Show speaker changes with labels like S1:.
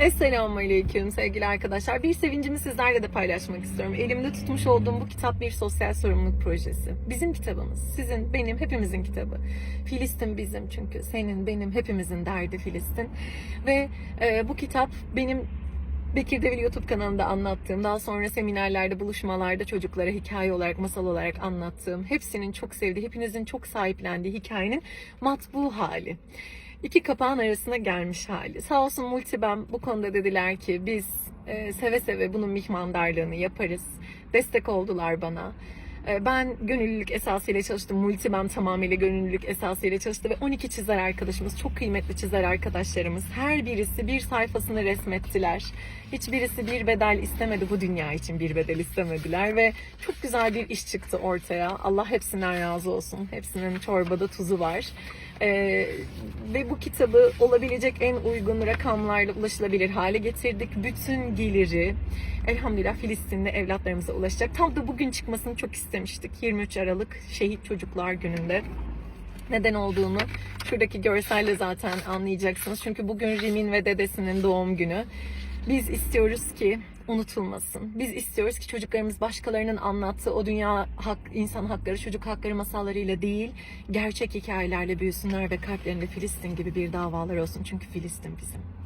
S1: Esselamu Aleyküm sevgili arkadaşlar. Bir sevincimi sizlerle de paylaşmak istiyorum. Elimde tutmuş olduğum bu kitap bir sosyal sorumluluk projesi. Bizim kitabımız. Sizin, benim, hepimizin kitabı. Filistin bizim çünkü. Senin, benim, hepimizin derdi Filistin. Ve e, bu kitap benim Bekir Devil YouTube kanalında anlattığım, daha sonra seminerlerde, buluşmalarda çocuklara hikaye olarak, masal olarak anlattığım, hepsinin çok sevdiği, hepinizin çok sahiplendiği hikayenin matbu hali. İki kapağın arasına gelmiş hali. Sağ olsun Multibem bu konuda dediler ki biz e, seve seve bunun mihmandarlığını yaparız. Destek oldular bana. E, Ben gönüllülük esasıyla çalıştım. Multibem tamamıyla gönüllülük esasıyla çalıştı ve 12 çizer arkadaşımız, çok kıymetli çizer arkadaşlarımız. Her birisi bir sayfasını resmettiler. Hiçbirisi bir bedel istemedi. Bu dünya için bir bedel istemediler ve çok güzel bir iş çıktı ortaya. Allah hepsinden razı olsun. Hepsinin çorbada tuzu var. Ee, ve bu kitabı olabilecek en uygun rakamlarla ulaşılabilir hale getirdik. Bütün geliri elhamdülillah Filistinli evlatlarımıza ulaşacak. Tam da bugün çıkmasını çok istemiştik. 23 Aralık Şehit Çocuklar Günü'nde neden olduğunu şuradaki görselle zaten anlayacaksınız. Çünkü bugün Rimin ve dedesinin doğum günü. Biz istiyoruz ki unutulmasın. Biz istiyoruz ki çocuklarımız başkalarının anlattığı o dünya hak, insan hakları, çocuk hakları masallarıyla değil, gerçek hikayelerle büyüsünler ve kalplerinde Filistin gibi bir davalar olsun. Çünkü Filistin bizim.